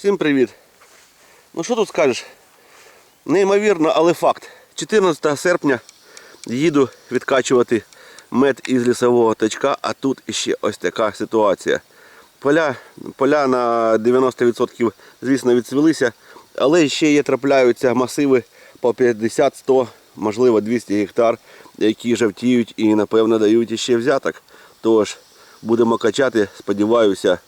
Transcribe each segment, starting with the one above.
Всім привіт. Ну що тут скажеш? Неймовірно, але факт. 14 серпня їду відкачувати мед із лісового тачка, а тут іще ось така ситуація. Поля, поля на 90% звісно відсвілися, але ще є трапляються масиви по 50-100, можливо 200 гектар, які жовтіють і напевно дають іще взяток. Тож будемо качати, сподіваюся,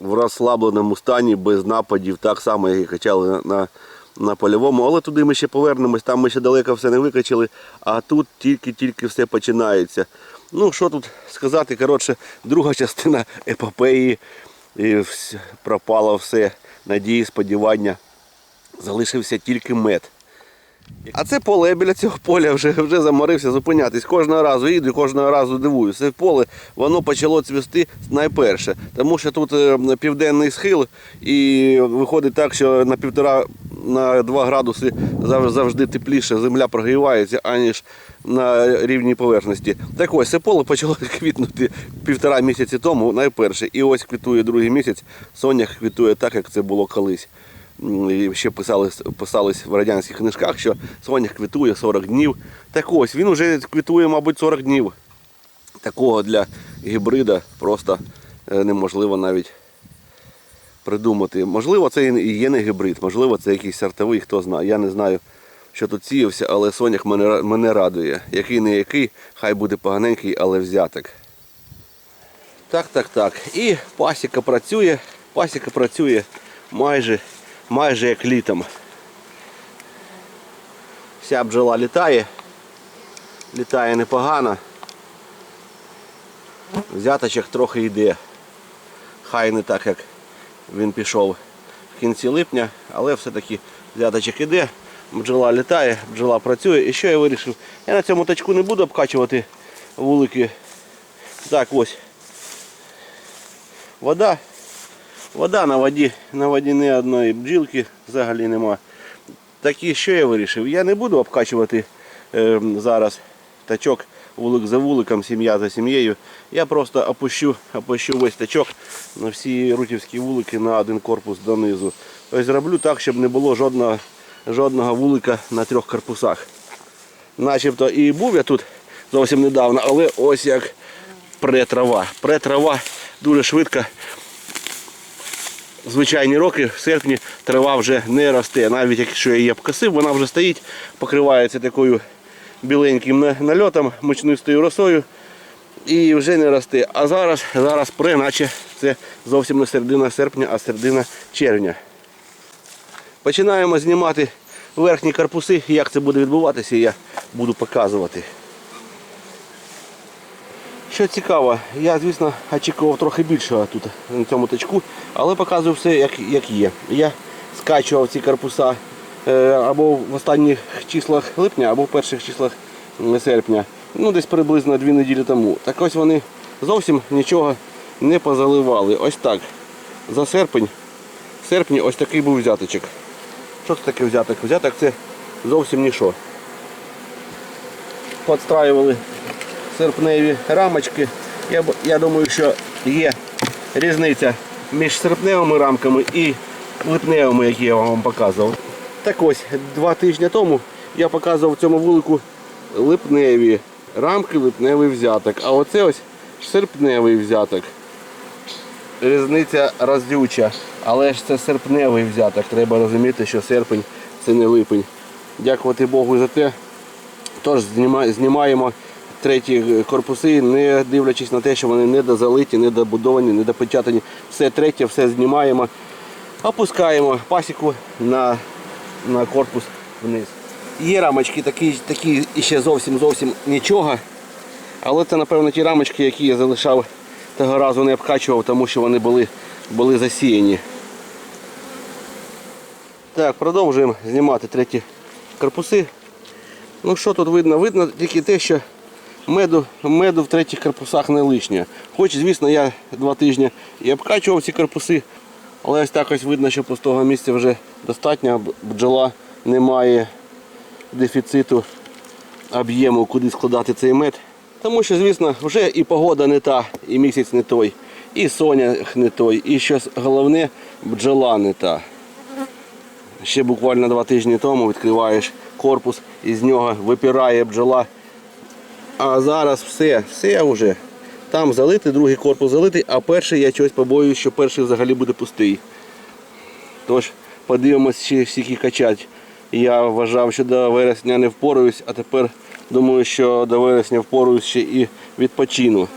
в розслабленому стані, без нападів, так само, як і качали на, на, польовому. Але туди ми ще повернемось, там ми ще далеко все не викачали, а тут тільки-тільки все починається. Ну, що тут сказати, коротше, друга частина епопеї, і пропало все, надії, сподівання. Залишився тільки мед. А це поле я біля цього поля вже, вже заморився зупинятись. Кожного разу їду і кожного разу дивуюся. Це поле воно почало цвісти найперше, тому що тут е, південний схил і виходить так, що на півтора на 2 градуси завжди тепліше земля прогрівається, аніж на рівній поверхності. Так ось це поле почало квітнути півтора місяці тому, найперше. І ось квітує другий місяць. Сонях квітує так, як це було колись. І ще писали, писались в радянських книжках, що сонях квітує 40 днів. Так ось, він вже квітує, мабуть, 40 днів. Такого для гібрида просто е, неможливо навіть придумати. Можливо, це і є не гібрид, можливо, це якийсь сортовий, хто знає. Я не знаю, що тут сіявся, але сонях мене, мене радує. Який не який, хай буде поганенький, але взяток. Так, так, так. І пасіка працює, пасіка працює майже, майже як літом. Вся бджола літає, літає непогано. Взяточок трохи йде. Хай не так, як він пішов в кінці липня, але все-таки взяточок іде, бджола літає, бджола працює. І що я вирішив? Я на цьому тачку не буду обкачувати вулики. Так ось. Вода. Вода на воді. На воді ні одної бджілки взагалі нема. Так і що я вирішив? Я не буду обкачувати е, зараз тачок вулик за вуликом, сім'я за сім'єю. Я просто опущу, опущу весь тачок на всі рутівські вулики на один корпус донизу. Ось зроблю так, щоб не було жодного, жодного вулика на трьох корпусах. Начебто і був я тут зовсім недавно, але ось як претрава. Претрава дуже швидко. Звичайні роки в серпні трава вже не росте. Навіть якщо я її обкосив, вона вже стоїть, покривається такою біленьким нальотом, мучнистою росою і вже не росте. А зараз, зараз пре, наче це зовсім не середина серпня, а середина червня. Починаємо знімати верхні корпуси. Як це буде відбуватися, я буду показувати. Що цікаво, я, звісно, очікував трохи більшого тут на цьому тачку, але показую все як, як є. Я скачував ці корпуса е, або в останніх числах липня, або в перших числах серпня. Ну, десь приблизно дві неділі тому. Так ось вони зовсім нічого не позаливали. Ось так. За серпень. В серпні ось такий був взяточок. Що це таке взяток? Взяток це зовсім нічого. Подстраювали серпневі рамочки. Я, я думаю, що є різниця між серпневими рамками і липневими, які я вам показував. Так ось, два тижні тому я показував цьому вулику липневі рамки, липневий взяток. А оце ось серпневий взяток. Різниця роздюча, але ж це серпневий взяток. Треба розуміти, що серпень це не липень. Дякувати Богу за те. Тож зніма- знімаємо треті корпуси, не дивлячись на те, що вони не дозалиті, не добудовані, не допечатані. Все третє, все знімаємо, опускаємо пасіку на, на корпус вниз. Є рамочки такі, такі ще зовсім зовсім нічого. Але це, напевно, ті рамочки, які я залишав того разу не обкачував, тому що вони були, були засіяні. Так, продовжуємо знімати треті корпуси. Ну що тут видно? Видно тільки те, що меду, меду в третіх корпусах не лишнє. Хоч, звісно, я два тижні і обкачував ці корпуси, але ось так ось видно, що пустого місця вже достатньо, бджола не має дефіциту об'єму, куди складати цей мед. Тому що, звісно, вже і погода не та, і місяць не той. І сонях не той, і що головне, бджола не та. Ще буквально два тижні тому відкриваєш корпус, і з нього випирає бджола. А зараз все, все вже. Там залитий, другий корпус залитий, а перший я чогось побоююсь, що перший взагалі буде пустий. Тож подивимось, чи скільки качать. Я вважав, що до вересня не впораюсь, а тепер думаю, що до вересня впораюсь ще і відпочину.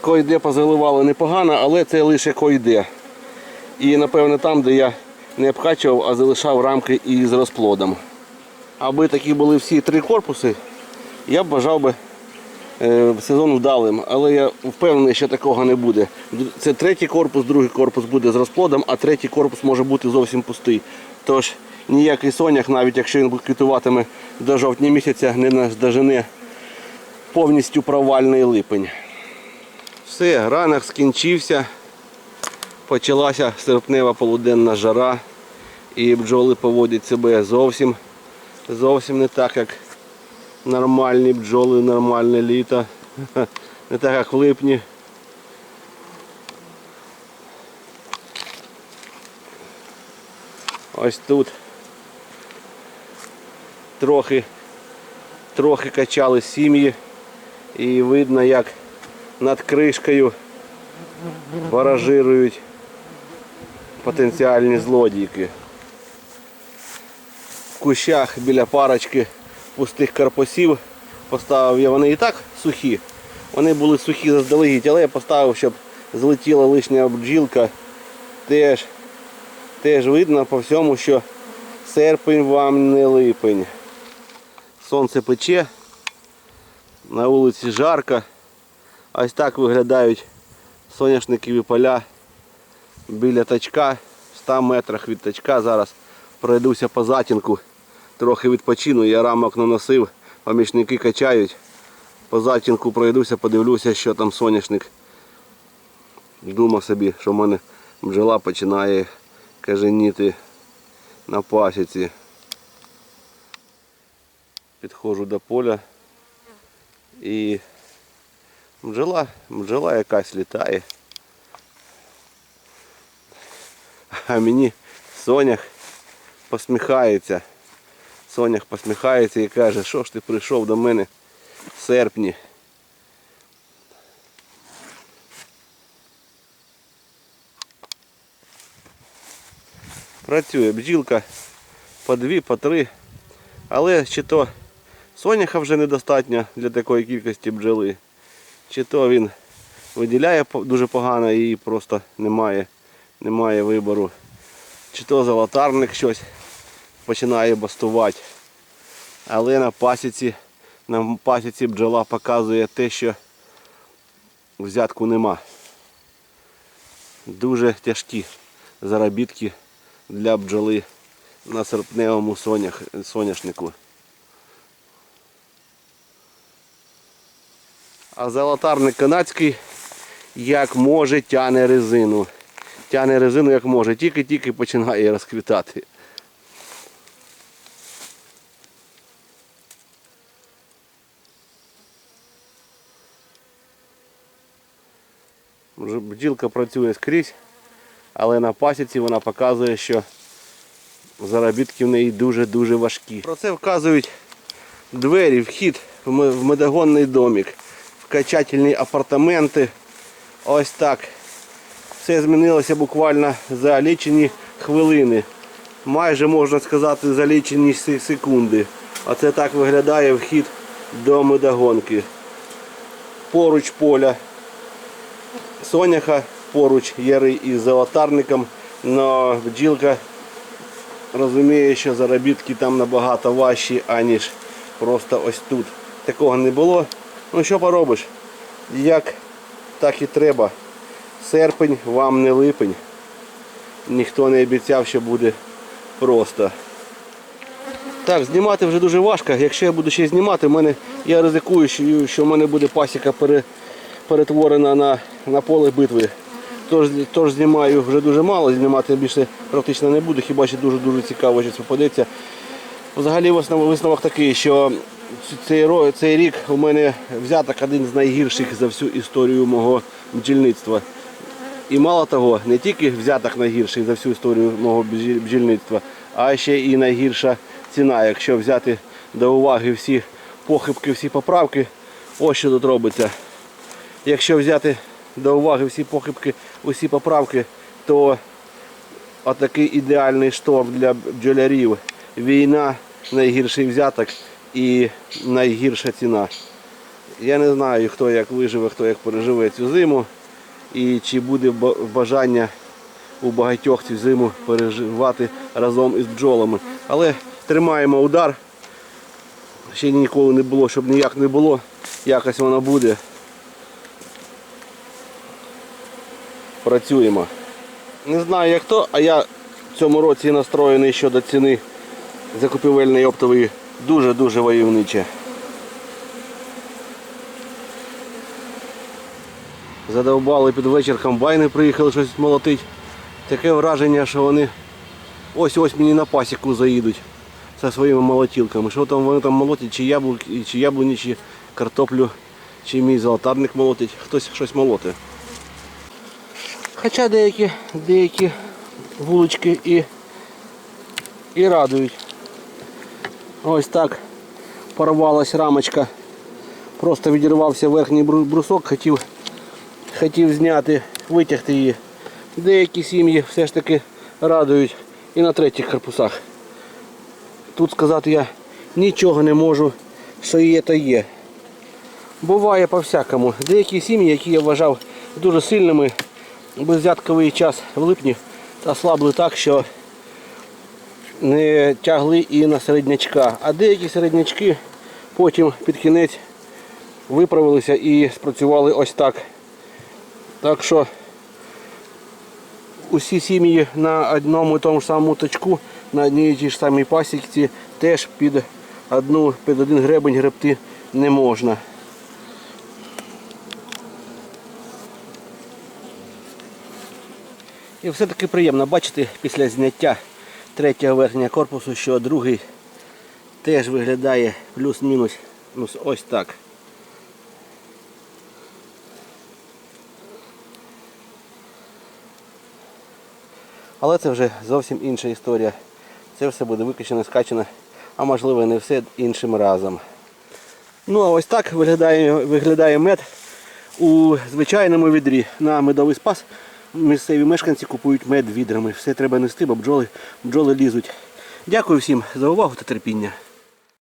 Койде позаливали непогано, але це лише койде. І напевне там, де я не обкачував, а залишав рамки із розплодом. Аби такі були всі три корпуси, я б бажав би е, сезон вдалим, але я впевнений, що такого не буде. Це третій корпус, другий корпус буде з розплодом, а третій корпус може бути зовсім пустий. Тож ніякий сонях, навіть якщо він квітуватиме до жовтня місяця, не наздожене повністю провальний липень. Все, ранок скінчився. Почалася серпнева полуденна жара. І бджоли поводять себе зовсім, зовсім не так, як нормальні бджоли, нормальне літо. Не так, як в липні. Ось тут трохи, трохи качали сім'ї і видно, як над кришкою баражирують потенціальні злодійки. В кущах біля парочки пустих карпосів поставив я, вони і так сухі. Вони були сухі заздалегідь, але я поставив, щоб злетіла лишня бджілка. Теж, теж видно по всьому, що серпень вам не липень. Сонце пече, на вулиці жарко. Ось так виглядають соняшникові поля біля тачка, в 100 метрах від тачка. Зараз пройдуся по затінку, трохи відпочину, я рамок наносив, помічники качають. По затінку пройдуся, подивлюся, що там соняшник. Думав собі, що в мене бджола починає каженіти на пасіці. Підходжу до поля і бджола, бджола якась літає. А мені Сонях посміхається. Сонях посміхається і каже, що ж ти прийшов до мене в серпні. Працює бджілка по дві, по три. Але чи то соняха вже недостатньо для такої кількості бджоли, чи то він виділяє дуже погано і просто немає, немає вибору. Чи то золотарник щось починає бастувати. Але на пасіці, на пасіці бджола показує те, що взятку нема. Дуже тяжкі заробітки для бджоли на серпневому сонях, соняшнику. А золотарник канадський як може тяне резину. Тяне резину як може, тільки-тільки починає розквітати. Бджілка працює скрізь, але на пасіці вона показує, що заробітки в неї дуже-дуже важкі. Про це вказують двері, вхід в ме- в медогонний домик, в качательні апартаменти. Ось так. Все змінилося буквально за лічені хвилини. Майже можна сказати за лічені се- секунди. Оце так виглядає вхід до медогонки. Поруч поля соняха, поруч яри із золотарником, але бджілка розуміє, що заробітки там набагато важчі, аніж просто ось тут. Такого не було. Ну що поробиш? Як так і треба. Серпень вам не липень. Ніхто не обіцяв, що буде просто. Так, знімати вже дуже важко. Якщо я буду ще знімати, в мене, я ризикую, що в мене буде пасіка пере, перетворена на, на поле битви. Тож, тож знімаю вже дуже мало, знімати більше практично не буду, хіба що дуже-дуже цікаво щось попадеться. Взагалі висновок, такий, що цей, цей рік у мене взяток один з найгірших за всю історію мого бджільництва. І мало того, не тільки взяток найгірший за всю історію мого бджільництва, а ще і найгірша ціна. Якщо взяти до уваги всі похибки, всі поправки, ось що тут робиться. Якщо взяти до уваги всі похибки, усі поправки, то отакий ідеальний штовх для бджолярів. Війна, найгірший взяток і найгірша ціна. Я не знаю, хто як виживе, хто як переживе цю зиму і чи буде бажання у багатьох цю зиму переживати разом із бджолами. Але тримаємо удар. Ще ніколи не було, щоб ніяк не було. Якось воно буде. Працюємо. Не знаю як то, а я в цьому році настроєний щодо ціни закупівельної оптової дуже-дуже войовниче. Задовбали під вечір комбайни, приїхали щось молотить. Таке враження, що вони ось-ось мені на пасіку заїдуть зі своїми молотілками. Що там вони там молотять, чи яблуки, чи яблуні, чи картоплю, чи мій золотарник молотить, хтось щось молотить. Хоча деякі, деякі вулички і, і радують. Ось так порвалась рамочка. Просто відірвався верхній брусок, хотів, хотів зняти, витягти її. Деякі сім'ї все ж таки радують і на третіх корпусах. Тут сказати я нічого не можу, що є, то є. Буває по-всякому. Деякі сім'ї, які я вважав дуже сильними, безвзятковий час в липні ослабли так, що не тягли і на середнячка. А деякі середнячки потім під кінець виправилися і спрацювали ось так. Так що усі сім'ї на одному і тому ж самому точку, на одній тій ж самій пасіці теж під одну, під один гребень гребти не можна. І все-таки приємно бачити після зняття третього верхнього корпусу, що другий теж виглядає плюс-мінус ну, ось так. Але це вже зовсім інша історія. Це все буде виключено, скачано, а можливо не все іншим разом. Ну а ось так виглядає, виглядає мед у звичайному відрі. На медовий спас місцеві мешканці купують мед відрами. Все треба нести, бо бджоли, бджоли лізуть. Дякую всім за увагу та терпіння.